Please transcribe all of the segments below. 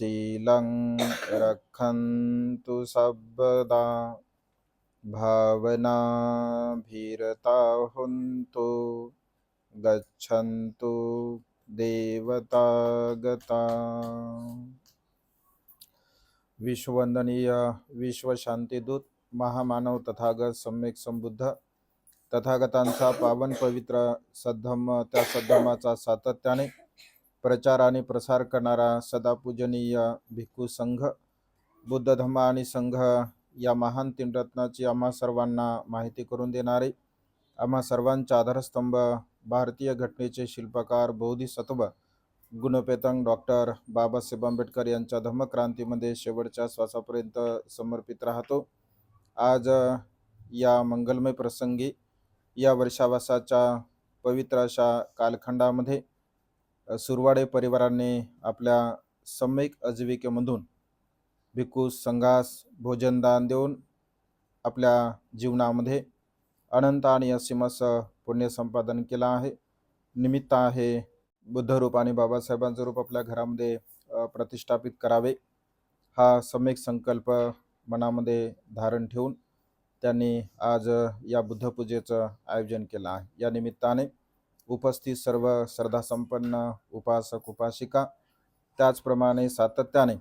शीलं रक्षन्तु सर्वदा भावनाभिरता हुन्तु गच्छन्तु देवता गता विश्ववंदनीय विश्वशांतीदूत महामानव तथागत सम्यक संबुद्ध तथागतांचा पावन पवित्र सद्धम्म त्या सद्धम्माचा सातत्याने प्रचार आणि प्रसार करणारा सदापूजनीय भिक्खू संघ बुद्ध धम्म आणि संघ या महान तीन रत्नाची आम्हा सर्वांना माहिती करून देणारे आम्हा सर्वांचा आधारस्तंभ भारतीय घटनेचे शिल्पकार बोधिसत्व गुणपेतंग डॉक्टर बाबासाहेब आंबेडकर यांच्या धम्मक्रांतीमध्ये शेवटच्या श्वासापर्यंत समर्पित राहतो. आज या मंगलमय प्रसंगी या वर्षावासाच्या पवित्र अशा कालखंडामध्ये सुरवाडे परिवाराने आपल्या सम्यक आजीविकेमधून भिक्खू संघास भोजनदान देऊन आपल्या जीवनामध्ये अनंत आणि असीम पुण्यसंपादन केलं आहे. निमित्त आहे बुद्धरूप आणि बाबासाहेबांचं रूप आपल्या घरामध्ये प्रतिष्ठापित करावे. हा सम्यक संकल्प मनामध्ये धारण ठेवून त्यांनी आज या बुद्धपूजेचं आयोजन केलं आहे. या निमित्ताने उपस्थित सर्व श्रद्धासंपन्न उपासक उपासिका त्याचप्रमाणे सातत्याने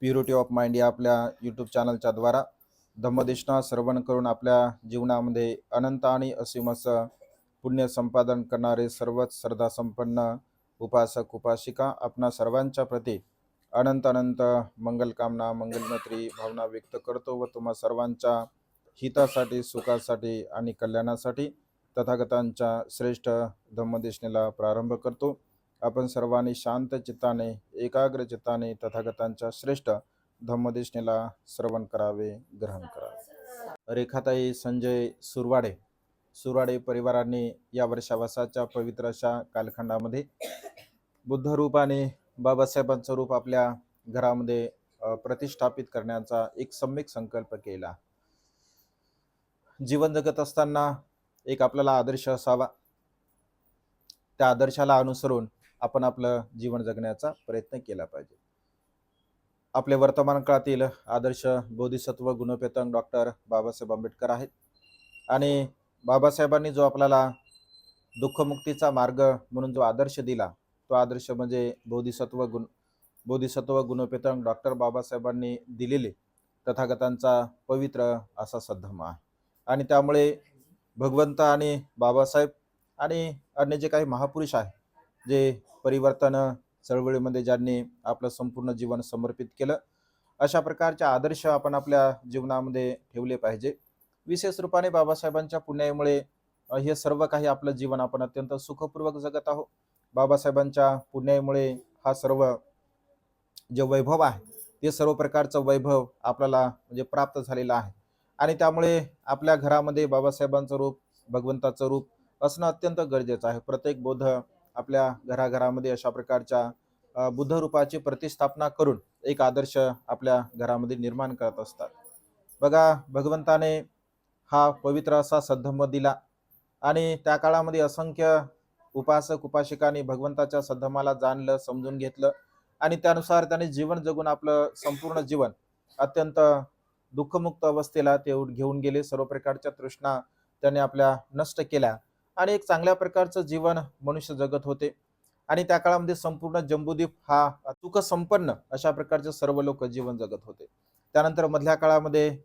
प्युरिटी ऑफ माइंड या आपल्या यूट्यूब चॅनलच्या द्वारा धम्मदेशना श्रवण करून आपल्या जीवनामध्ये अनंत आणि असीम असं पुण्य संपादन करणारे सर्वच श्रद्धासंपन्न उपासक उपासिका आपणा सर्वांच्या प्रती अनंत अनंत मंगलकामना मंगलमैत्री भावना व्यक्त करतो व तुम्हा सर्वांच्या हितासाठी सुखासाठी आणि कल्याणासाठी तथागतांच्या श्रेष्ठ धम्मदेशनेला प्रारंभ करतो. आपण सर्वांनी शांत चित्ताने एकाग्र चित्ताने तथागतांच्या श्रेष्ठ धम्मदेशनेला श्रवण करावे ग्रहण करावे. रेखाताई संजय सुरवाडे. सुरवाडे परिवाराने या वर्षावासाच्या पवित्र अशा कालखंडामध्ये बुद्धरूपाने बाबासाहेबांचं रूप आपल्या घरामध्ये प्रतिष्ठापित करण्याचा एक सम्यक संकल्प केला. जीवन जगत असताना एक आपल्याला आदर्श असावा. त्या आदर्शाला अनुसरून आपण आपलं जीवन जगण्याचा प्रयत्न केला पाहिजे. आपले वर्तमान काळातील आदर्श बोधिसत्व गुणपेतंग डॉक्टर बाबासाहेब आंबेडकर आहेत. आणि बाबासाहेबांनी जो आपल्याला दुःखमुक्तीचा मार्ग म्हणून जो आदर्श दिला तो आदर्श म्हणजे बोधिसत्व गुण बोधिसत्व गुणपेतंग डॉक्टर बाबासाहेबांनी दिलेले तथागतांचा पवित्र असा सद्धम आहे. आणि त्यामुळे भगवंत आणि बाबासाहेब आणि अन्य जे काही महापुरुष आहे जे परिवर्तन चळवळीमध्ये ज्यांनी आपलं संपूर्ण जीवन समर्पित केलं अशा प्रकारचे आदर्श आपण आपल्या जीवनामध्ये ठेवले पाहिजे. विशेष रूपाने बाबासाहेबांच्या पुण्यामुळे हे सर्व काही आपलं जीवन आपण अत्यंत सुखपूर्वक जगत आहोत. बाबासाहेबांच्या पुण्यामुळे हा सर्व जे वैभव आहे ते सर्व प्रकारचं वैभव आपल्याला म्हणजे प्राप्त झालेलं आहे. आणि त्यामुळे आपल्या घरामध्ये बाबासाहेबांचं रूप भगवंताचं रूप असणं अत्यंत गरजेचं आहे. प्रत्येक बौद्ध आपल्या घराघरामध्ये अशा प्रकारच्या बुद्ध रूपाची प्रतिस्थापना करून एक आदर्श आपल्या घरामध्ये निर्माण करत असतात. बघा भगवंताने हा पवित्र असा सद्धम्म दिला आणि त्या काळामध्ये असंख्य उपासक उपासिकांनी भगवंताच्या सद्धमाला जाणलं समजून घेतलं आणि त्यानुसार त्याने जीवन जगून आपलं संपूर्ण जीवन अत्यंत दुःखमुक्त अवस्थेला ते घेऊन गेले. सर्व प्रकारच्या तृष्णा त्याने आपल्या नष्ट केल्या आणि एक चांगल्या प्रकारचं जीवन मनुष्य जगत होते. आणि त्या काळामध्ये संपूर्ण जम्बूद्वीप हा सुख संपन्न अशा प्रकारचे सर्व लोक जीवन जगत होते. त्यानंतर मधल्या काळामध्ये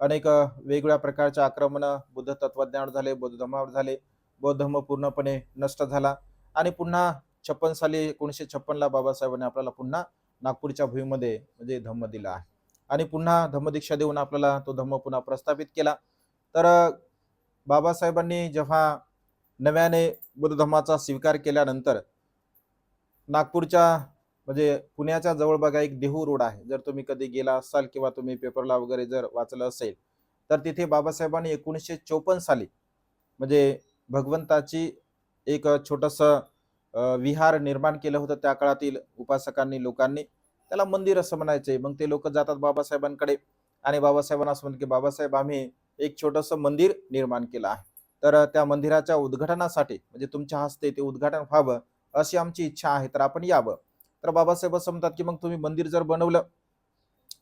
अनेक वेगवेगळ्या प्रकारचे आक्रमण बुद्ध तत्वज्ञानावर झाले बौद्ध धर्मावर झाले. बौद्ध धर्म पूर्णपणे नष्ट झाला. आणि पुन्हा छप्पन साली एकोणीसशे छप्पनला बाबासाहेबांनी आपल्याला पुन्हा नागपूरच्या भूमीमध्ये म्हणजे धम्म दिला आहे. आणि पुन्हा धम्मदीक्षा देऊन आपल्याला तो धम्म पुन्हा प्रस्थापित केला. तर बाबासाहेबांनी जेव्हा नव्याने बुद्ध धर्माचा स्वीकार केल्यानंतर नागपूरच्या म्हणजे पुण्याच्या जवळ बघा एक देहू रोड आहे. जर तुम्ही कधी गेला असाल किंवा तुम्ही पेपरला वगैरे जर वाचलं असेल तर तिथे बाबासाहेबांनी एकोणीसशे चोपन्न साली म्हणजे भगवंताची एक छोटंसं विहार निर्माण केलं होतं. त्या काळातील उपासकांनी लोकांनी. त्याला मंदिर असं म्हणायचे. मग ते लोक जातात बाबासाहेबांकडे आणि बाबासाहेबांना असं म्हणत की बाबासाहेब आम्ही एक छोटस मंदिर निर्माण केलं आहे. तर त्या मंदिराच्या उद्घाटनासाठी म्हणजे तुमच्या हस्ते ते उद्घाटन व्हावं अशी आमची इच्छा आहे तर आपण यावं. तर बाबासाहेब असं म्हणतात की मग तुम्ही मंदिर जर बनवलं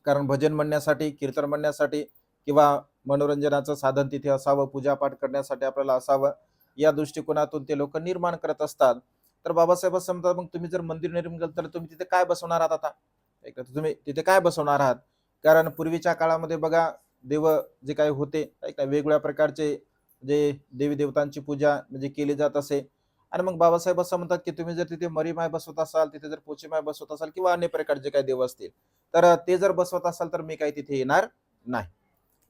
कारण भजन म्हणण्यासाठी कीर्तन म्हणण्यासाठी किंवा मनोरंजनाचं साधन तिथे असावं पूजापाठ करण्यासाठी आपल्याला असावं या दृष्टिकोनातून ते लोक निर्माण करत असतात. तर बाबासाहेब असं म्हणतात मग तुम्ही जर मंदिर निर्माण केलं तर तुम्ही तिथे काय बसवणार आहात आता? ऐका, तुम्ही तिथे काय बसवणार आहात? कारण पूर्वीच्या काळामध्ये बघा देव जे काही होते ऐका वेगवेगळ्या प्रकारचे जे देवी देवतांची पूजा म्हणजे केली जात असे. आणि मग बाबासाहेब असं म्हणतात की तुम्ही जर तिथे मरीमाय बसवत असाल तिथे जर पोचीमाय बसवत असाल किंवा अन्य प्रकारचे काही देव असतील तर ते जर बसवत असाल तर मी काही तिथे येणार नाही.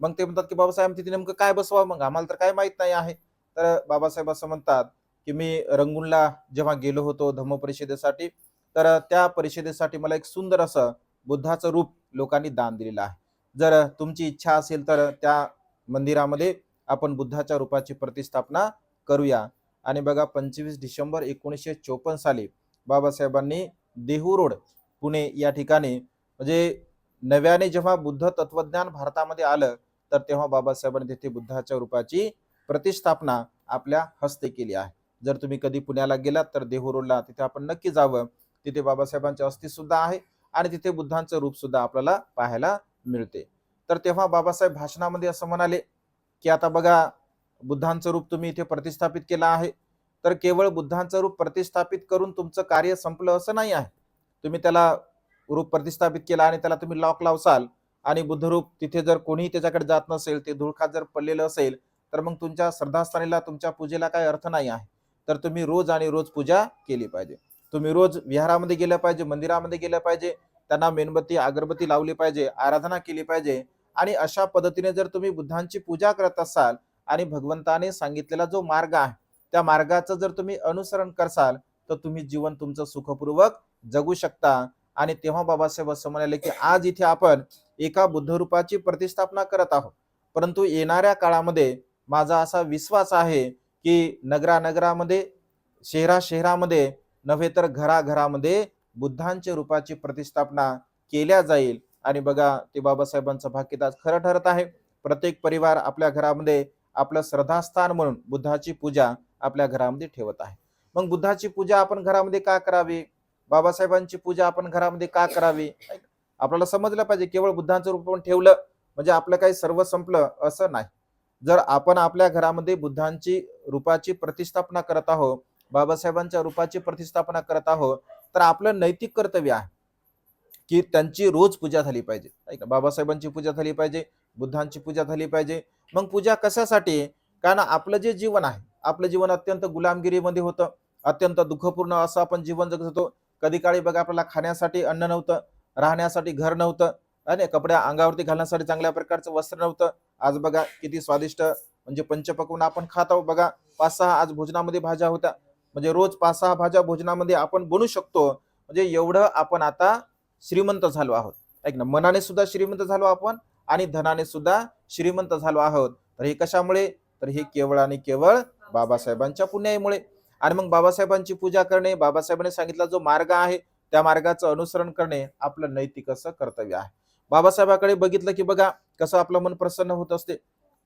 मग ते म्हणतात की बाबासाहेब तिथे नेमकं काय बसवा मग आम्हाला तर काय माहीत नाही आहे. तर बाबासाहेब असं म्हणतात की मी रंगूनला जेव्हा गेलो होतो धम्म परिषदेसाठी तर त्या परिषदेसाठी मला एक सुंदर असं बुद्धाचं रूप लोकांनी दान दिलेलं आहे. जर तुमची इच्छा असेल तर त्या मंदिरामध्ये आपण बुद्धाच्या रूपाची प्रतिस्थापना करूया. आणि बघा पंचवीस डिसेंबर एकोणीसशे चोपन्न साली बाबासाहेबांनी देहू रोड पुणे या ठिकाणी म्हणजे नव्याने जेव्हा बुद्ध तत्वज्ञान भारतामध्ये आलं तर तेव्हा बाबासाहेबांनी तिथे बुद्धाच्या रूपाची प्रतिष्ठापना आपल्या हस्ते केली आहे. जर तुम्ही कधी पुण्याला गेलात तर देहू रोडला तिथे आपण नक्की जावं. तिथे बाबासाहेबांचे अस्थि सुद्धा आहे आणि तिथे बुद्धांचं रूप सुद्धा आपल्याला पाहायला मिळते. तर तेव्हा बाबासाहेब भाषणामध्ये असं म्हणाले की आता बघा बुद्धांचं रूप तुम्ही इथे प्रतिस्थापित केलं आहे. तर केवळ बुद्धांचं रूप प्रतिस्थापित करून तुमचं कार्य संपलं असं नाही आहे. तुम्ही त्याला रूप प्रतिस्थापित केलं आणि त्याला तुम्ही लॉक लावसाल आणि बुद्धरूप तिथे जर कोणीही त्याच्याकडे जात नसेल ते धुळखात जर पडलेलं असेल तर मग तुमच्या श्रद्धास्थानीला तुमच्या पूजेला काही अर्थ नाही आहे. तर तुम्ही रोज आणि रोज पूजा केली पाहिजे. तुम्ही रोज विहारामध्ये गेलं पाहिजे मंदिरामध्ये गेलं पाहिजे त्यांना मेणबत्ती अगरबत्ती लावली पाहिजे आराधना केली पाहिजे आणि अशा पद्धतीने जर तुम्ही बुद्धांची पूजा करत असाल आणि भगवंताने सांगितलेला जो मार्ग आहे त्या मार्गाचं जर तुम्ही अनुसरण करसाल तर तुम्ही जीवन तुमचं सुखपूर्वक जगू शकता. आणि तेव्हा बाबासाहेब असं म्हणाले की आज इथे आपण एका बुद्धरूपाची प्रतिस्थापना करत आहोत. परंतु येणाऱ्या काळामध्ये माझा असा विश्वास आहे की नगरानगरामध्ये शहरा शहरामध्ये नव्हे तर घराघरामध्ये बुद्धांच्या रूपाची प्रतिष्ठापना केल्या जाईल. आणि बघा ते बाबासाहेबांचं भाग्यत आज खरं ठरत आहे. प्रत्येक परिवार आपल्या घरामध्ये आपलं श्रद्धास्थान म्हणून बुद्धाची पूजा आपल्या घरामध्ये ठेवत आहे. मग बुद्धाची पूजा आपण घरामध्ये का करावी? बाबासाहेबांची पूजा आपण घरामध्ये का करावी? आपल्याला समजलं पाहिजे केवळ बुद्धांचं रूप आपण ठेवलं म्हणजे आपलं काही सर्व संपलं असं नाही. जर आपण आपल्या घरामध्ये बुद्धांची रूपाची प्रतिष्ठापना करत आहोत बाबासाहेबांच्या रूपाची प्रतिष्ठापना करत आहोत तर आपलं नैतिक कर्तव्य आहे की त्यांची रोज पूजा झाली पाहिजे. ऐका बाबासाहेबांची पूजा झाली पाहिजे बुद्धांची पूजा झाली पाहिजे. मग पूजा कशासाठी? कारण आपलं जे जीवन आहे आपलं जीवन अत्यंत गुलामगिरीमध्ये होतं अत्यंत दुःखपूर्ण असं आपण जीवन जगत होतो. कधी काळी बघा आपल्याला खाण्यासाठी अन्न नव्हतं राहण्यासाठी घर नव्हतं आणि कपड्या अंगावरती घालण्यासाठी चांगल्या प्रकारचं वस्त्र नव्हतं. आज बघा किती स्वादिष्ट म्हणजे पंचपकवून आपण खात आहोत बघा. पाच सहा आज भोजनामध्ये भाज्या होत्या. म्हणजे रोज पाच सहा भाज्या भोजनामध्ये आपण बनू शकतो. म्हणजे एवढं आपण आता श्रीमंत झालो आहोत. ऐक ना मनाने सुद्धा श्रीमंत झालो आपण आणि धनाने सुद्धा श्रीमंत झालो आहोत. तर हे कशामुळे? तर हे केवळ आणि केवळ बाबासाहेबांच्या पुण्यामुळे आणि मग बाबासाहेबांची पूजा करणे बाबासाहेबांनी सांगितला जो मार्ग आहे त्या मार्गाचं अनुसरण करणे आपलं नैतिक असं कर्तव्य आहे. बाबासाहेबाकडे बघितलं की बघा कसं आपलं मन प्रसन्न होत असते.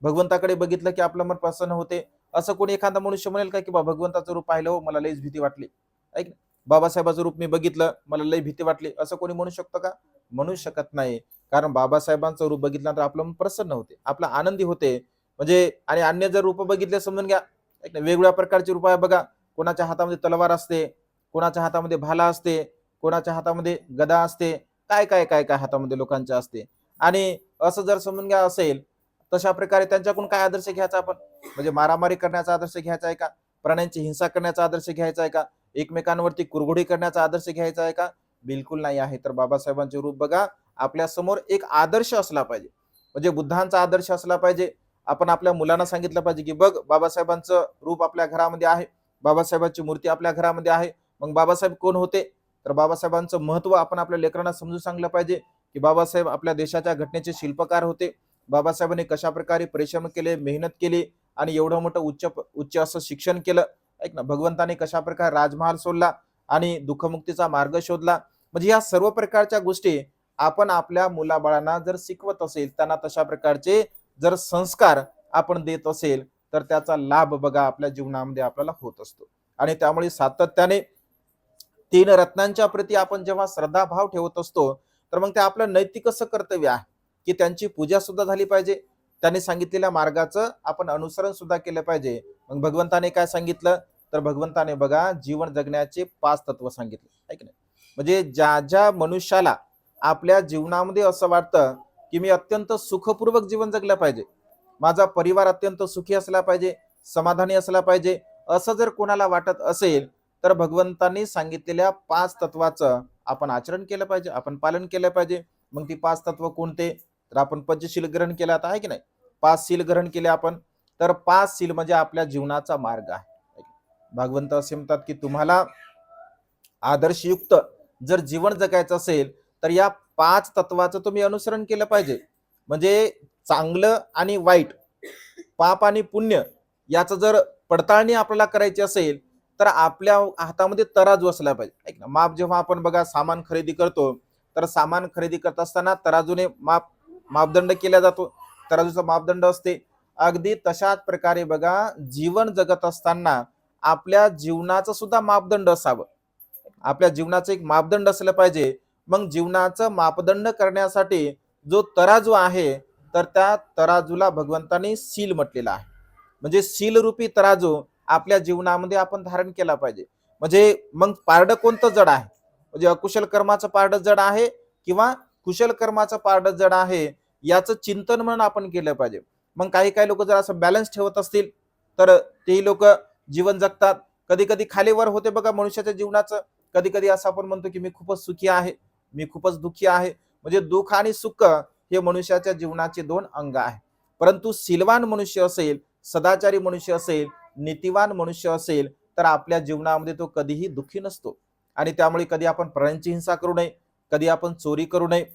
भगवंताकडे बघितलं की आपलं मन प्रसन्न होते. असं कोणी एखादा मनुष्य म्हणेल का की बा भगवंताचं रूप पाहिलं हो मला लईच भीती वाटली. ऐक बाबासाहेबाचं रूप मी बघितलं मला लई भीती वाटली. असं कोणी म्हणू शकतं का? म्हणू शकत नाही. कारण बाबासाहेबांचं रूप बघितल्यानंतर आपलं प्रसन्न होते. आपला आनंदी होते. म्हणजे आणि अन्य जर रूप बघितले समजून घ्या. एक वेगवेगळ्या प्रकारची रूप आहे बघा. कोणाच्या हातामध्ये तलवार असते कोणाच्या हातामध्ये भाला असते कोणाच्या हातामध्ये गदा असते काय काय काय काय हातामध्ये लोकांच्या असते. आणि असं जर समजून घ्या असेल तशा प्रकारे त्यांच्याकडून काय आदर्श घ्यायचा आपण? म्हणजे मारामारी करण्याचा आदर्श घ्यायचा आहे का? प्राण्यांची हिंसा करण्याचा आदर्श घ्यायचा आहे का? एकमेकांवरती कुरघोडी करण्याचा आदर्श घ्यायचा आहे का? बिलकुल नाही आहे. तर बाबासाहेबांचे रूप बघा. आपल्यासमोर एक आदर्श असला पाहिजे. म्हणजे बुद्धांचा आदर्श असला पाहिजे. आपण आपल्या मुलांना सांगितलं पाहिजे की बघ बाबासाहेबांचं रूप आपल्या घरामध्ये आहे. बाबासाहेबांची मूर्ती आपल्या घरामध्ये आहे. मग बाबासाहेब कोण होते? तर बाबासाहेबांचं महत्त्व आपण आपल्या लेकरांना समजून सांगलं पाहिजे की बाबासाहेब आपल्या देशाच्या घटनेचे शिल्पकार होते. बाबासाहेबांनी कशा प्रकारे परिश्रम केले मेहनत केली आणि एवढं मोठं उच्च उच्च असं शिक्षण केलं. ऐक ना भगवंताने कशा प्रकारे राजमहाल सोडला आणि दुःखमुक्तीचा मार्ग शोधला. म्हणजे या सर्व प्रकारच्या गोष्टी आपण आपल्या मुलाबाळांना जर शिकवत असेल त्यांना तशा प्रकारचे जर संस्कार आपण देत असेल तर त्याचा लाभ बघा आपल्या जीवनामध्ये आपल्याला होत असतो. आणि त्यामुळे सातत्याने तीन रत्नांच्या प्रती आपण जेव्हा श्रद्धाभाव ठेवत असतो तर मग ते आपलं नैतिक असं कर्तव्य आहे की त्यांची पूजा सुद्धा झाली पाहिजे. त्यांनी सांगितलेल्या मार्गाचं आपण अनुसरण सुद्धा केलं पाहिजे. मग भगवंताने काय सांगितलं? तर भगवंताने बघा जीवन जगण्याचे पाच तत्व सांगितले. की नाही? म्हणजे ज्या ज्या मनुष्याला आपल्या जीवनामध्ये असं वाटतं की मी अत्यंत सुखपूर्वक जीवन जगलं पाहिजे. माझा परिवार अत्यंत सुखी असला पाहिजे समाधानी असला पाहिजे असं जर कोणाला वाटत असेल तर भगवंतांनी सांगितलेल्या पाच तत्वाचं आपण आचरण केलं पाहिजे आपण पालन केलं पाहिजे. मग ती पाच तत्व कोणते? तर आपण पंचशील ग्रहण केलं आता आहे की नाही? पाच सील ग्रहण केले आपण तर पाच सील म्हणजे आपल्या जीवनाचा मार्ग आहे. भगवंत असे म्हणतात की तुम्हाला आदर्शयुक्त जर जीवन जगायचं असेल तर या पाच तत्वाचं तुम्ही अनुसरण केलं पाहिजे. म्हणजे चांगलं आणि वाईट पाप आणि पुण्य याचं जर पडताळणी आपल्याला करायची असेल तर आपल्या हातामध्ये तराजू असला पाहिजे. ऐक ना माप जेव्हा आपण बघा सामान खरेदी करतो तर सामान खरेदी करत असताना तराजूने माप मापदंड केला जातो. तराजूचा मापदंड असते. अगदी तशाच प्रकारे बघा जीवन जगत असताना आपल्या जीवनाचं सुद्धा मापदंड असावं. आपल्या जीवनाचं एक मापदंड असलं पाहिजे. मग जीवनाचं मापदंड करण्यासाठी जो तराजू आहे तर त्या तराजूला भगवंताने सील म्हटलेला आहे. म्हणजे सील रूपी तराजू आपल्या जीवनामध्ये आपण धारण केला पाहिजे. म्हणजे मग पारडं कोणतं जड आहे? म्हणजे अकुशल कर्माचं पारडं जड आहे किंवा कुशल कर्माचा पारडं जड आहे याचं चिंतन म्हणून आपण केलं पाहिजे. मग काही काही लोक जर असं बॅलन्स ठेवत असतील तर तेही लोक जीवन जगतात. कधी कधी खालीवर होते बघा मनुष्याच्या जीवनाचं. कधी कधी असं आपण म्हणतो की मी खूपच सुखी आहे मी खूपच दुःखी आहे. म्हणजे दुःख आणि सुख हे मनुष्याच्या जीवनाचे दोन अंग आहे. परंतु सिलवान मनुष्य असेल सदाचारी मनुष्य असेल नीतिवान मनुष्य असेल तर आपल्या जीवनामध्ये तो कधीही दुःखी नसतो. आणि त्यामुळे कधी आपण प्राण्यांची हिंसा करू नये कधी आपण चोरी करू नये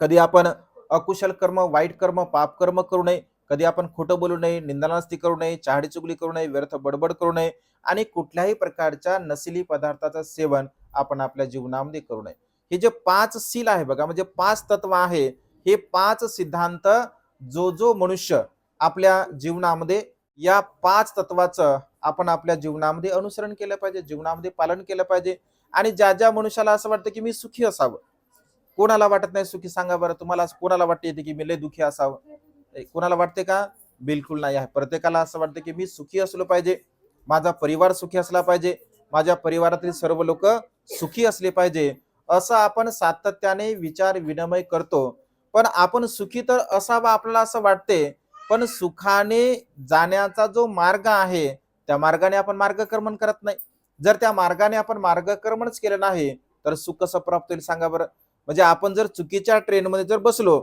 कधी आपण अकुशल कर्म वाईट कर्म पाप कर्म करू नये कधी आपण खोटं बोलू नये निंदनास्ती करू नये चहाडी चुगली करू नये व्यर्थ बडबड करू नये आणि कुठल्याही प्रकारच्या नसिली पदार्थाचं सेवन आपण आपल्या जीवनामध्ये करू नये. हे जे पाच सील आहे बघा म्हणजे पाच तत्व आहे हे पाच सिद्धांत जो जो मनुष्य आपल्या जीवनामध्ये या पाच तत्वाचं आपण आपल्या जीवनामध्ये अनुसरण केलं पाहिजे जीवनामध्ये पालन केलं पाहिजे आणि ज्या ज्या मनुष्याला असं वाटतं की मी सुखी असावं कोणाला वाटत नाही सुखी सांगा बरं. तुम्हाला असं कोणाला वाटते येते की मी लय दुखी असावं? कोणाला वाटते का? बिलकुल नाही आहे. प्रत्येकाला असं वाटतं की मी सुखी असलो पाहिजे. माझा परिवार सुखी असला पाहिजे. माझ्या परिवारातील सर्व लोक सुखी असले पाहिजे. असं आपण सातत्याने विचार विनिमय करतो. पण आपण सुखी तर असावा आपल्याला असं वाटते. पण सुखाने जाण्याचा जो मार्ग आहे त्या मार्गाने आपण मार्गक्रमण करत नाही. जर त्या मार्गाने आपण मार्गक्रमणच केलं नाही तर सुख कसं प्राप्त होईल सांगा बरं? म्हणजे आपण जर चुकीच्या ट्रेनमध्ये जर बसलो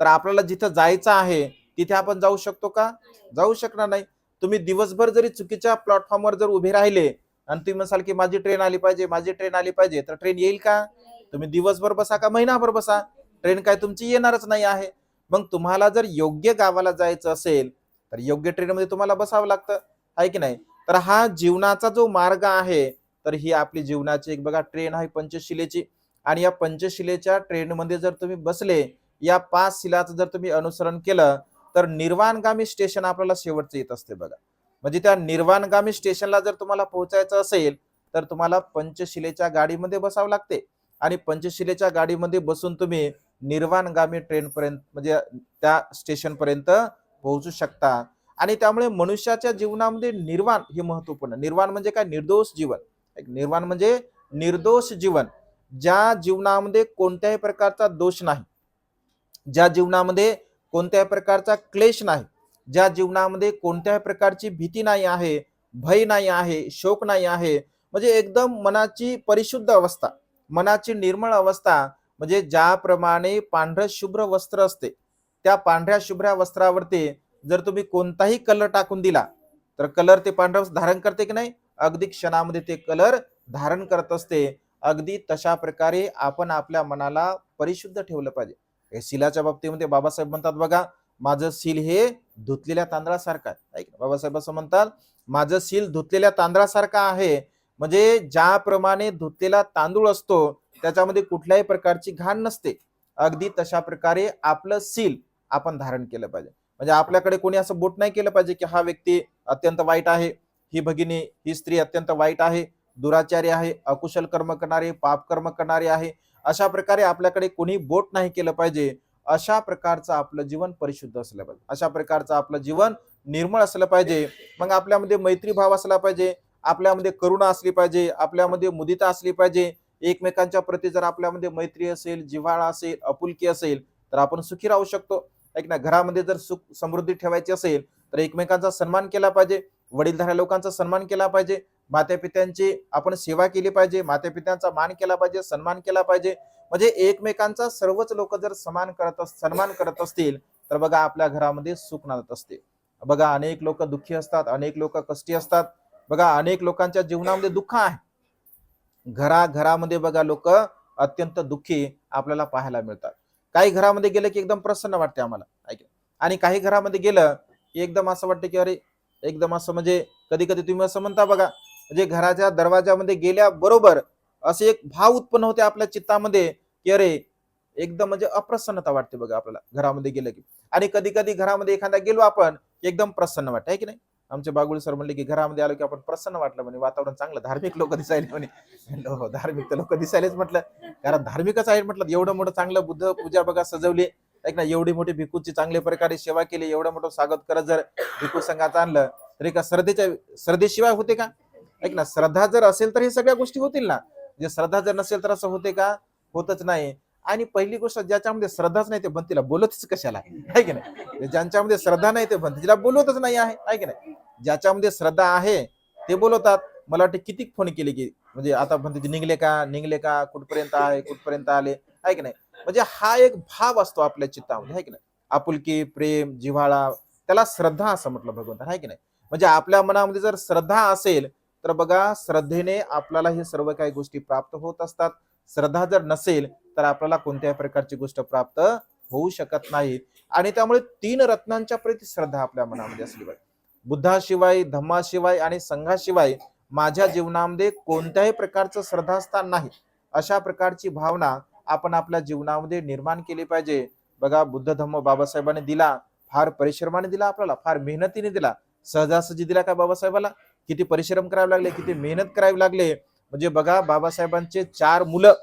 तर आपल्याला जिथं जायचं आहे तिथे आपण जाऊ शकतो का? जाऊ शकणार नाही. तुम्ही दिवसभर जरी चुकीच्या प्लॅटफॉर्मवर जर उभे राहिले आणि तुम्ही म्हणाल की माझी ट्रेन आली पाहिजे माझी ट्रेन आली पाहिजे तर ट्रेन येईल का? तुम्ही दिवसभर बसा का महिनाभर बसा? ट्रेन काय तुमची येणारच नाही आहे. मग तुम्हाला जर योग्य गावाला जायचं असेल तर योग्य ट्रेनमध्ये तुम्हाला बसावं लागतं आहे की नाही? तर हा जीवनाचा जो मार्ग आहे तर ही आपली जीवनाची एक बघा ट्रेन आहे पंचशिलेची. आणि या पंचशिलेच्या ट्रेनमध्ये जर तुम्ही बसले या पाच शिलाचं जर तुम्ही अनुसरण केलं तर निर्वाणगामी स्टेशन आपल्याला शेवटचं येत असते बघा. म्हणजे त्या निर्वाणगामी स्टेशनला जर तुम्हाला पोहोचायचं असेल तर तुम्हाला पंचशिलेच्या गाडीमध्ये बसावं लागते. आणि पंचशिलेच्या गाडीमध्ये बसून तुम्ही निर्वाणगामी ट्रेनपर्यंत म्हणजे त्या स्टेशनपर्यंत पोहोचू शकता. आणि त्यामुळे मनुष्याच्या जीवनामध्ये निर्वाण हे महत्त्वपूर्ण निर्वाण म्हणजे काय? निर्दोष जीवन. एक निर्वाण म्हणजे निर्दोष जीवन. ज्या जीवनामध्ये कोणत्याही प्रकारचा दोष नाही ज्या जीवनामध्ये कोणत्याही प्रकारचा क्लेश नाही ज्या जीवनामध्ये कोणत्याही प्रकारची भीती नाही आहे भय नाही आहे शोक नाही आहे म्हणजे एकदम मनाची परिशुद्ध अवस्था मनाची निर्मळ अवस्था म्हणजे ज्याप्रमाणे पांढरं शुभ्र वस्त्र असते त्या पांढऱ्या शुभ्र वस्त्रावरती जर तुम्ही कोणताही कलर टाकून दिला तर कलर ते पांढरं धारण करते की नाही? अगदी क्षणामध्ये ते कलर धारण करत असते. अगदी तशा प्रकारे आपण आपल्या मनाला परिशुद्ध ठेवलं पाहिजे. हे शिलाच्या बाबतीमध्ये बाबासाहेब म्हणतात बघा माझं सील हे धुतलेल्या तांदळासारखं आहे. ऐक बाबासाहेब असं म्हणतात माझं सील धुतलेल्या तांदळासारखं आहे. म्हणजे ज्याप्रमाणे धुतलेला तांदूळ असतो त्याच्यामध्ये कुठल्याही प्रकारची घाण नसते. अगदी तशा प्रकारे आपलं सील आपण धारण केलं पाहिजे. म्हणजे आपल्याकडे कोणी असं बोट नाही केलं पाहिजे की हा व्यक्ती अत्यंत वाईट आहे ही भगिनी ही स्त्री अत्यंत वाईट आहे दुराचारी आहे अकुशल कर्म करणारे पाप कर्म करणारे आहे अशा प्रकारे आपल्याकडे कोणी बोट नाही केलं पाहिजे अशा प्रकारचं आपलं जीवन परिशुद्ध असलं पाहिजे. अशा प्रकारचं आपलं जीवन निर्मळ असलं पाहिजे. मग आपल्यामध्ये मैत्री भाव असला पाहिजे आपल्यामध्ये करुणा असली पाहिजे आपल्यामध्ये मुदिता असली पाहिजे. एकमेकांच्या प्रती जर आपल्यामध्ये मैत्री असेल जिव्हाळा असेल अपुलकी असेल तर आपण सुखी राहू शकतो. ऐक ना घरामध्ये जर सुख समृद्धी ठेवायची असेल तर एकमेकांचा सन्मान केला पाहिजे वडीलधाऱ्या लोकांचा सन्मान केला पाहिजे मातापित्यांची आपण सेवा केली पाहिजे मातापित्यांचा मान केला पाहिजे सन्मान केला पाहिजे. म्हणजे एकमेकांचा सर्वच लोक जर समान करत अस- सन्मान करत असतील तर बघा आपल्या घरामध्ये सुख नांदत असते. बघा अनेक लोक दुःखी असतात अनेक लोक कष्टी असतात. बघा अनेक लोकांच्या जीवनामध्ये दुःख आहे. घरा घरामध्ये बघा लोक अत्यंत दुःखी आपल्याला पाहायला मिळतात. काही घरामध्ये गेलं की एकदम प्रसन्न वाटते आम्हाला. आणि काही घरामध्ये गेलं की एकदम असं वाटतं की अरे एकदम असं म्हणजे कधी कधी तुम्ही असं म्हणता बघा म्हणजे घराच्या दरवाजामध्ये गेल्याबरोबर असे एक भाव उत्पन्न होते आपल्या चित्तामध्ये की अरे एकदम म्हणजे अप्रसन्नता वाटते बघा आपल्याला घरामध्ये गेलं की. आणि कधी कधी घरामध्ये एखादा गेलो आपण एकदम प्रसन्न वाटतं आहे की नाही? आमचे बागुळी सर म्हणले की घरामध्ये आलो की आपण प्रसन्न वाटलं म्हणे वातावरण चांगलं धार्मिक लोक दिसायले म्हणे. हो धार्मिक तर लोक दिसायलेच म्हटलं. कारण धार्मिकच आहे म्हटलं. एवढं मोठं चांगलं बुद्ध पूजा बघा सजवली ऐक ना एवढी मोठी भिकूची चांगल्या प्रकारे सेवा केली एवढं मोठं स्वागत करत जर भिकू संघात आणलं. तर एका श्रद्धेच्या श्रद्धेशिवाय होते का? ऐक ना श्रद्धा जर असेल तर हे सगळ्या गोष्टी होतील ना. जे श्रद्धा जर नसेल तर असं होते का? होतच नाही. आणि पहिली गोष्ट ज्याच्यामध्ये श्रद्धाच नाही ते बनतीला बोलतच कशाला आहे? की नाही? ज्यांच्यामध्ये श्रद्धा नाही ते बनतीला बोलवतच नाही आहे आहे की नाही? ज्याच्यामध्ये श्रद्धा आहे ते बोलवतात. मला वाटतं किती फोन केले की म्हणजे आता म्हणते निघले का? निघले का? कुठपर्यंत आहे? कुठपर्यंत आले? आहे की नाही? म्हणजे हा एक भाव असतो आपल्या चित्तामध्ये आहे की नाही? आपुलकी प्रेम जिव्हाळा त्याला श्रद्धा असं म्हटलं भगवंत आहे की नाही? म्हणजे आपल्या मनामध्ये जर श्रद्धा असेल तर बघा श्रद्धेने आपल्याला हे सर्व काही गोष्टी प्राप्त होत असतात. श्रद्धा जर नसेल तर आपल्याला कोणत्याही प्रकारची गोष्ट प्राप्त होऊ शकत नाही. आणि त्यामुळे तीन रत्नांच्या प्रती श्रद्धा आपल्या मनामध्ये असली पाहिजे. बुद्धाशिवाय धम्माशिवाय आणि संघाशिवाय माझ्या जीवनामध्ये कोणत्याही प्रकारचं श्रद्धास्थान नाही. अशा प्रकारची भावना आपण आपल्या जीवनामध्ये निर्माण केली पाहिजे. बघा बुद्ध धम्म बाबासाहेबांनी दिला फार परिश्रमाने दिला आपल्याला फार मेहनतीने दिला. सहजासहजी दिला का बाबासाहेबाला? किती परिश्रम करावे लागले किती मेहनत करावी लागले. म्हणजे बघा बाबासाहेबांचे चार मुलं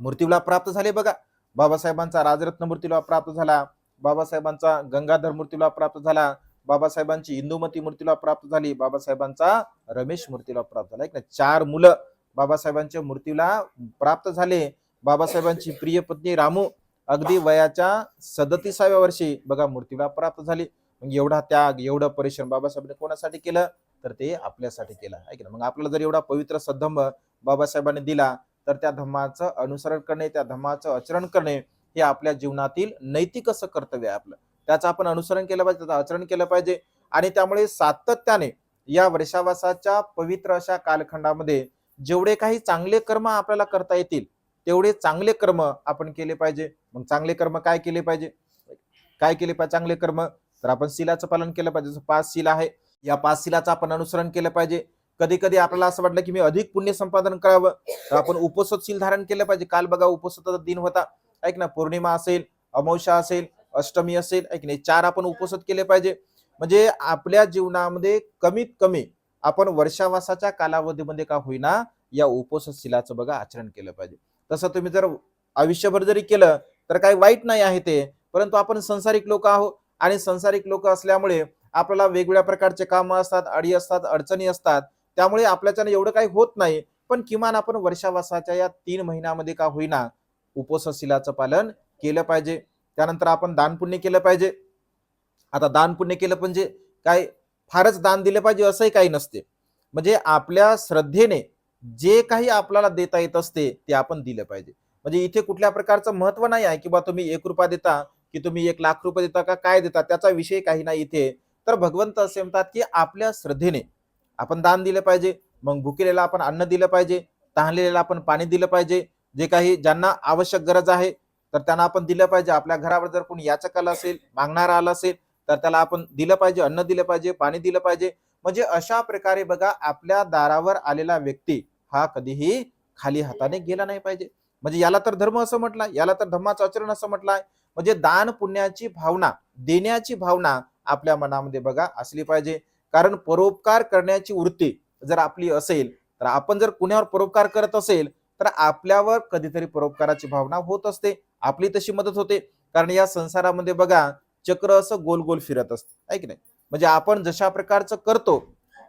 मूर्तीला प्राप्त झाले बघा. बाबासाहेबांचा राजरत्न मूर्तीला प्राप्त झाला. बाबासाहेबांचा गंगाधर मूर्तीला प्राप्त झाला. बाबासाहेबांची इंदुमती मूर्तीला प्राप्त झाली. बाबासाहेबांचा रमेश मूर्तीला प्राप्त झाला. एक ना चार मुलं बाबासाहेबांच्या मूर्तीला प्राप्त झाले. बाबासाहेबांची प्रिय पत्नी रामू अगदी वयाच्या सदतीसाव्या वर्षी बघा मूर्तीला प्राप्त झाली. मग एवढा त्याग एवढं परिश्रम बाबासाहेबांनी कोणासाठी केलं? तर ते आपल्यासाठी केलं आहे की मग आपल्याला जर एवढा पवित्र सद्धंभ बाबासाहेबांनी दिला तर त्या धम्माचं अनुसरण करणे त्या धम्माचं आचरण करणे हे आपल्या जीवनातील नैतिक असं कर्तव्य आहे आपलं. त्याचं आपण अनुसरण केलं पाहिजे त्याचं आचरण केलं पाहिजे. आणि त्यामुळे सातत्याने या वर्षावासाच्या पवित्र अशा कालखंडामध्ये जेवढे काही चांगले कर्म आपल्याला करता येतील तेवढे चांगले कर्म आपण केले पाहिजे. मग चांगले कर्म काय केले पाहिजे? काय केले पाहिजे? चांगले कर्म? तर आपण शिलाचं पालन केलं पाहिजे. जसं पाच शिला आहे या पाच शिलाचं आपण अनुसरण केलं पाहिजे. कधी कधी आपल्याला असं वाटलं की मी अधिक पुण्य संपादन करावं तर आपण उपसतशील धारण केलं पाहिजे. काल बघा उपसताचा दिन होता. ऐक ना पौर्णिमा असेल अमावस्या असेल अष्टमी असेल ऐक नाही चार आपण उपसत केले पाहिजे. म्हणजे आपल्या जीवनामध्ये कमीत कमी आपण वर्षावासाच्या कालावधीमध्ये का होईना या उपसतशिलाचं बघा आचरण केलं पाहिजे. तसं तुम्ही जर आयुष्यभर जरी केलं तर काही वाईट नाही आहे ते. परंतु आपण संसारिक लोक आहोत आणि संसारिक लोक असल्यामुळे आपल्याला वेगवेगळ्या प्रकारचे कामं असतात अडी असतात अडचणी असतात. त्यामुळे आपल्याच्यानं एवढं काही होत नाही. पण किमान आपण वर्षावासाच्या या तीन महिन्यामध्ये का होईना उपसशिलाचं पालन केलं पाहिजे. त्यानंतर आपण दान पुण्य केलं पाहिजे. आता दान पुण्य केलं म्हणजे काय? फारच दान दिलं पाहिजे असंही काही नसते. म्हणजे आपल्या श्रद्धेने जे काही आपल्याला देता येत असते ते आपण दिलं पाहिजे. म्हणजे इथे कुठल्या प्रकारचं महत्त्व नाही आहे की बा तुम्ही एक रुपया देता की तुम्ही एक लाख रुपये देता का काय देता त्याचा विषय काही नाही इथे. तर भगवंत असे म्हणतात की आपल्या श्रद्धेने आपण दान दिलं पाहिजे मग भुकेलेला आपण अन्न दिलं पाहिजे तहानलेल्याला आपण पाणी दिलं पाहिजे जे काही ज्यांना आवश्यक गरज आहे तर त्यांना आपण दिलं पाहिजे. आपल्या घरावर जर कोणी याचक आलं असेल मागणारा आला असेल तर त्याला आपण दिलं पाहिजे अन्न दिलं पाहिजे पाणी दिलं पाहिजे. म्हणजे अशा प्रकारे बघा आपल्या दारावर आलेला व्यक्ती हा कधीही खाली हाताने गेला नाही पाहिजे. म्हणजे याला तर धर्म असं म्हटलाय याला तर धर्माचं आचरण असं म्हटलं आहे म्हणजे दान पुण्याची भावना देण्याची भावना आपल्या मनामध्ये बघा असली पाहिजे. कारण परोपकार करण्याची वृत्ती जर आपली असेल तर आपण जर कुणावर परोपकार करत असेल तर आपल्यावर कधीतरी परोपकाराची भावना होत असते. आपली तशी मदत होते. कारण या संसारामध्ये बघा चक्र असं गोल गोल फिरत असतं. आहे की नाही? म्हणजे आपण जशा प्रकारचं करतो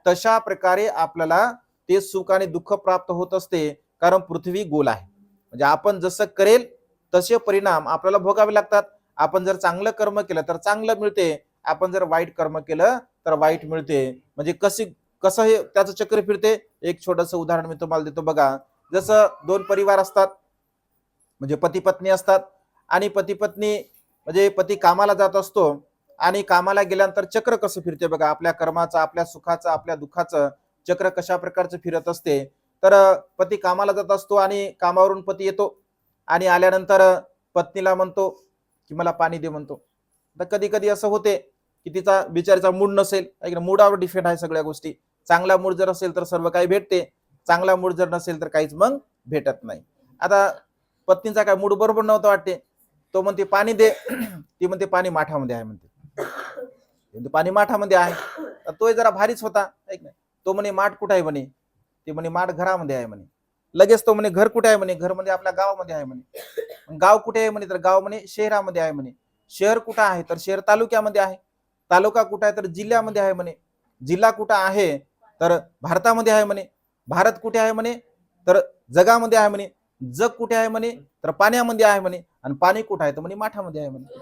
तशा प्रकारे आपल्याला ते सुख आणि दुःख प्राप्त होत असते. कारण पृथ्वी गोल आहे. म्हणजे आपण जसं करेल तसे परिणाम आपल्याला भोगावे लागतात. आपण जर चांगलं कर्म केलं तर चांगलं मिळते. आपण जर वाईट कर्म केलं तर वाईट मिळते. म्हणजे कशी कसं हे त्याचं चक्र फिरते? एक छोटस उदाहरण मी तुम्हाला देतो. बघा जसं दोन परिवार असतात म्हणजे पती पत्नी असतात आणि पती पत्नी म्हणजे पती कामाला जात असतो आणि कामाला गेल्यानंतर चक्र कसं फिरते बघा? आपल्या कर्माचं आपल्या सुखाचं आपल्या दुःखाचं चक्र कशा प्रकारचं फिरत असते? तर पती कामाला जात असतो आणि कामावरून पती येतो आणि आल्यानंतर पत्नीला म्हणतो की मला पाणी दे म्हणतो. तर कधी कधी असं होते. की तिचा बिचारीचा मूड नसेल. ऐक ना मूडावर डिफेंड आहे सगळ्या गोष्टी. चांगला मूड जर असेल तर सर्व काही भेटते. चांगला मूड जर नसेल तर काहीच मग भेटत नाही. आता पत्नीचा काय मूड बरोबर नव्हता वाटते. तो म्हणते पाणी दे. ती म्हणते पाणी माठामध्ये आहे म्हणते. पाणी माठामध्ये आहे. तर तो जरा भारीच होता. ऐक नाही? तो म्हणे माठ कुठे आहे? म्हणे. ते म्हणे माठ घरामध्ये आहे म्हणे. लगेच तो म्हणे घर कुठे आहे? म्हणे. घर म्हणजे आपल्या गावामध्ये आहे म्हणे. गाव कुठे आहे? म्हणे. तर गाव म्हणे शहरामध्ये आहे म्हणे. शहर कुठं आहे? तर शहर तालुक्यामध्ये आहे. तालुका कुठं आहे तर जिल्ह्यामध्ये आहे म्हणे. जिल्हा कुठं आहे तर भारतामध्ये आहे म्हणे. भारत कुठे आहे म्हणे तर जगामध्ये आहे म्हणे. जग कुठे आहे म्हणे तर पाण्यामध्ये आहे म्हणे. आणि पाणी कुठं आहे तर म्हणे माठामध्ये आहे म्हणे.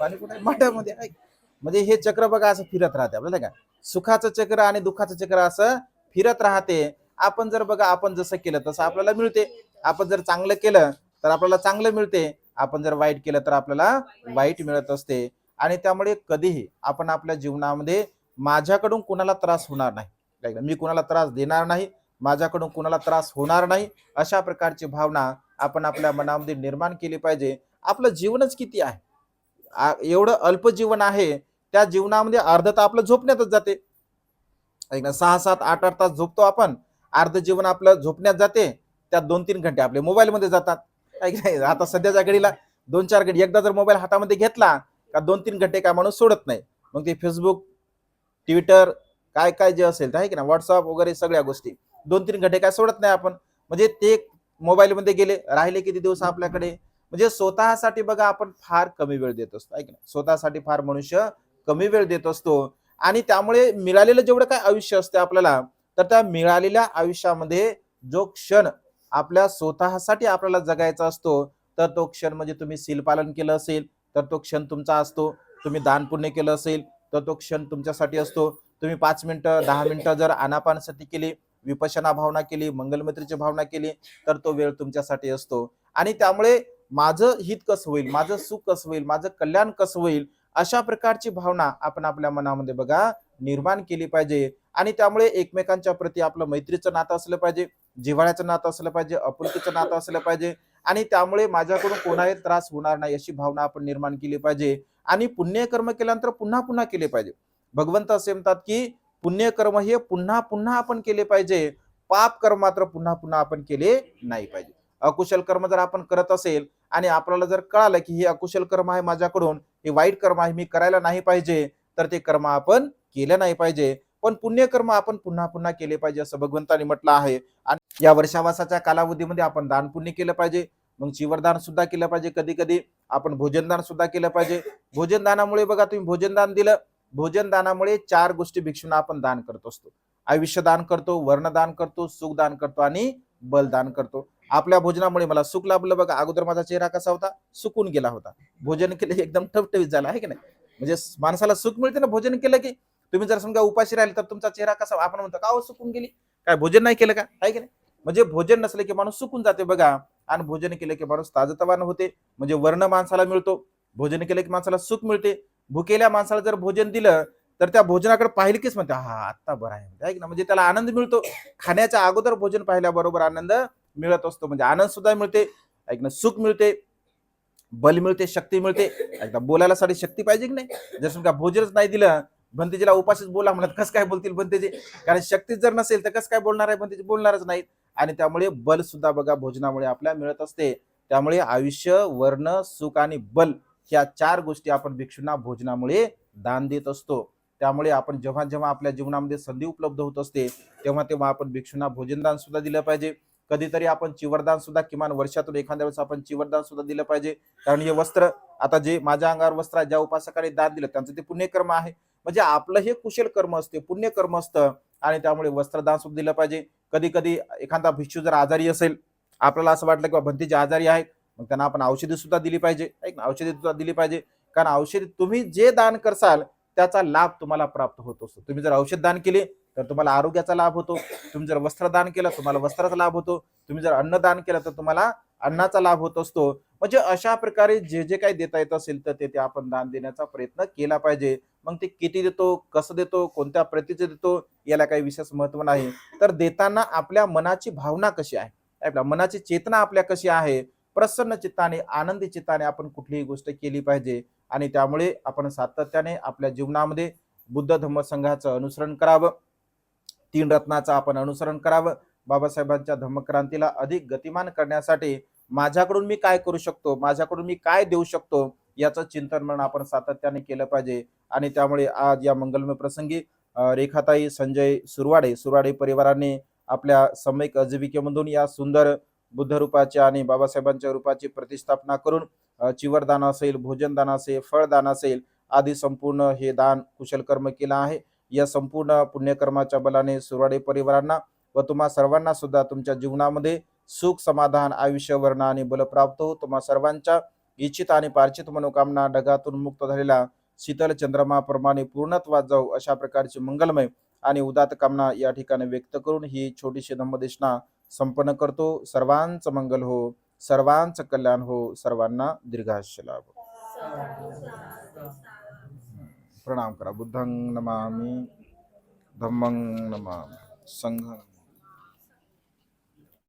पाणी कुठे आहे? माठामध्ये आहे. म्हणजे हे चक्र बघा असं फिरत राहते आपल्याला का? सुखाचं चक्र आणि दुःखाचं चक्र असं फिरत राहते. आपण जर बघा आपण जसं केलं तसं आपल्याला मिळते. आपण जर चांगलं केलं तर आपल्याला चांगलं मिळते. आपण जर वाईट केलं तर आपल्याला वाईट मिळत असते. आणि त्यामुळे कधीही आपण आपल्या जीवनामध्ये माझ्याकडून कुणाला त्रास होणार नाही. मी कुणाला त्रास देणार नाही माझ्याकडून कुणाला त्रास होणार नाही अशा प्रकारची भावना आपण आपल्या मनामध्ये निर्माण केली पाहिजे. आपलं जीवनच किती आहे? एवढं अल्प जीवन आहे त्या जीवनामध्ये अर्ध तर आपलं झोपण्यातच जाते. ऐक ना सहा सात आठ आठ तास झोपतो आपण अर्ध जीवन आपलं झोपण्यात जाते त्यात दोन तीन घंटे आपले मोबाईलमध्ये जातात. नाही आता सध्याच्या घडीला दोन चार घंटे एकदा जर मोबाईल हातामध्ये घेतला का दोन तीन घंटे काय माणूस सोडत नाही. मग ते फेसबुक ट्विटर काय काय जे असेल ते आहे की ना व्हॉट्सअप वगैरे सगळ्या गोष्टी. दोन तीन घंटे काय सोडत नाही आपण. म्हणजे ते मोबाईलमध्ये गेले राहिले किती दिवस आपल्याकडे? म्हणजे स्वतःसाठी बघा आपण फार कमी वेळ देत असतो ऐक ना स्वतःसाठी फार मनुष्य कमी वेळ देत असतो. आणि त्यामुळे मिळालेलं जेवढं काय आयुष्य असते आपल्याला तर त्या मिळालेल्या आयुष्यामध्ये जो क्षण आपल्या स्वतःसाठी आपल्याला जगायचा असतो तर तो क्षण म्हणजे तुम्ही सीलपालन केलं असेल तर तो क्षण तुमचा असतो. तुम्ही दान पुण्य केलं असेल तर तो क्षण तुमच्यासाठी असतो. तुम्ही पाच मिनिटं दहा मिनिटं जर आनापानसती केली विपशना भावना केली मंगलमैत्रीची भावना केली तर तो वेळ तुमच्यासाठी असतो. आणि त्यामुळे माझं हित कसं होईल माझं सुख कसं होईल माझं कल्याण कसं होईल अशा प्रकारची भावना आपण आपल्या मनामध्ये बघा निर्माण केली पाहिजे. आणि त्यामुळे एकमेकांच्या प्रती आपलं मैत्रीचं नातं असलं पाहिजे जिव्हाळ्याचं नातं असलं पाहिजे अपुलकीचं नातं असलं पाहिजे आणि त्यामुळे माझ्याकडून कोणाही त्रास होणार नाही अशी भावना आपण निर्माण केली पाहिजे. आणि पुण्यकर्म केल्यानंतर पुन्हा पुन्हा केले पाहिजे. भगवंत असे म्हणतात की पुण्यकर्म हे पुन्हा पुन्हा आपण केले पाहिजे. पाप कर्म मात्र पुन्हा पुन्हा आपण केले नाही पाहिजे. अकुशल कर्म जर आपण करत असेल आणि आपल्याला जर कळालं की हे अकुशल कर्म आहे माझ्याकडून हे वाईट कर्म आहे मी करायला नाही पाहिजे तर ते कर्म आपण केलं नाही पाहिजे. पण पुण्यकर्म आपण पुन्हा पुन्हा केले पाहिजे असं भगवंताने म्हटलं आहे. आणि या वर्षावासाच्या कालावधीमध्ये आपण दान पुण्य केलं पाहिजे मग चिवरदान सुद्धा केलं पाहिजे कधी कधी आपण भोजनदान सुद्धा केलं पाहिजे. भोजनदानामुळे बघा तुम्ही भोजनदान दिलं भोजनदानामुळे चार गोष्टी भिक्षूंना आपण दान करत असतो. आयुष्य दान करतो वर्णदान करतो सुख दान करतो आणि बलदान करतो. आपल्या भोजनामुळे मला सुख लाभलं बघा. अगोदर माझा चेहरा कसा होता? सुकून गेला होता. भोजन केलं एकदम ठवठवीत झाला आहे की नाही? म्हणजे माणसाला सुख मिळते ना भोजन केलं की तुम्ही जर समजा उपाशी राहिले तर तुमचा चेहरा कसा आपण म्हणतो का सुकून गेली. काय भोजन नाही केलं का? आहे की नाही? म्हणजे भोजन नसलं की माणूस सुकून जाते बघा. आणि भोजन केलं की माणूस ताजतवान होते. म्हणजे वर्ण माणसाला मिळतो. भोजन केलं की माणसाला सुख मिळते. भुकेल्या माणसाला जर भोजन दिलं तर त्या भोजनाकडे पाहिलं कीच म्हणते हा आत्ता बरं आहे. ना म्हणजे त्याला आनंद मिळतो. खाण्याच्या अगोदर भोजन पाहिल्याबरोबर आनंद मिळत असतो. म्हणजे आनंद सुद्धा मिळते. ऐक ना सुख मिळते. बल मिळते शक्ती मिळते. एकदा बोलायला साठी शक्ती पाहिजे की नाही? जर समजा भोजनच नाही दिलं भंतेजीला उपाशीच बोला म्हणत कसं काय बोलतील भंतेजी? कारण शक्तीच जर नसेल तर कसं काय बोलणार आहे भंतेजी? बोलणारच नाहीत. आणि त्यामुळे बल सुद्धा बघा भोजनामुळे आपल्याला मिळत असते. त्यामुळे आयुष्य वर्ण सुख आणि बल ह्या चार गोष्टी आपण भिक्षूंना भोजनामुळे दान देत असतो. त्यामुळे आपण जेव्हा जेव्हा आपल्या जीवनामध्ये संधी उपलब्ध होत असते तेव्हा तेव्हा आपण भिक्षूंना भोजनदान सुद्धा दिलं पाहिजे. कधीतरी आपण चिवरदान सुद्धा किमान वर्षातून एखाद्या वेळेस आपण चिवरदान सुद्धा दिलं पाहिजे. कारण हे वस्त्र आता जे माझ्या अंगावर वस्त्र ज्या उपासकाने दान दिलं त्यांचं ते पुण्यकर्म आहे. म्हणजे आपलं हे कुशल कर्म असते पुण्यकर्म असतं. आणि त्यामुळे वस्त्रदान सुद्धा दिलं पाहिजे. कधी कधी एखादा भिक्षू जर आजारी असेल आपल्याला असं वाटलं की भंतीचे आजारी आहेत मग त्यांना आपण औषधी सुद्धा दिली पाहिजे. ऐक ना औषधी सुद्धा दिली पाहिजे. कारण औषधी तुम्ही जे दान करसाल त्याचा लाभ तुम्हाला प्राप्त होत असतो. तुम्ही जर औषध दान केले तर तुम्हाला आरोग्याचा लाभ होतो. तुम्ही जर वस्त्रदान केलं तुम्हाला वस्त्राचा लाभ होतो. तुम्ही जर अन्नदान केलं तर तुम्हाला अन्नाचा लाभ होत असतो. म्हणजे अशा प्रकारे जे जे काही देता येत असेल तर ते ते आपण दान देण्याचा प्रयत्न केला पाहिजे. मग ते किती देतो कसं देतो कोणत्या प्रतीचे देतो याला काही विशेष महत्त्व नाही. तर देताना आपल्या मनाची भावना कशी आहे? आपल्या मनाची चेतना आपल्या कशी आहे? प्रसन्न चित्ताने आनंदी चित्ताने आपण कुठलीही गोष्ट केली पाहिजे. आणि त्यामुळे आपण सातत्याने आपल्या जीवनामध्ये बुद्ध धम्म संघाचं अनुसरण करावं. तीन रत्नाचं आपण अनुसरण करावं. बाबासाहेबांच्या धम्मक्रांतीला अधिक गतिमान करण्यासाठी माझ्याकडून मी काय करू शकतो? माझ्याकडून मी काय देऊ शकतो? याचं चिंतन म्हणून आपण सातत्याने केलं पाहिजे. आणि त्यामुळे आज या मंगलमय प्रसंगी रेखाताई संजय सुरवाडे सुरवाडे परिवाराने आपल्या समयिक आजीविकेमधून या सुंदर बुद्ध रूपाचे आणि बाबासाहेबांच्या रूपाची प्रतिष्ठापना करून चिवरदान असेल भोजनदान असेल फळदान असेल आदी संपूर्ण हे दान कुशल कर्म केलं आहे. या संपूर्ण पुण्यकर्माच्या बलाने सुरवाडे परिवारांना व तुम्हा सर्वांना सुद्धा तुमच्या जीवनामध्ये सुख समाधान आयुष्य वर्ण आणि बल प्राप्त हो तुम्हा सर्वांच्या इच्छित आणि पार्चित मनोकामना ढगातून मुक्त झालेला शीतल चंद्रमाप्रमाणे पूर्णत्वात जाऊ अशा प्रकारची मंगलमय आणि उदात कामना या ठिकाणी व्यक्त करून ही छोटीशी धम्मदेशना संपन्न करतो. सर्वांचं मंगल हो सर्वांचं कल्याण हो सर्वांना दीर्घायुष्य लाभ. प्रणाम करा. बुद्धं नमामि धम्मं नमामि संघं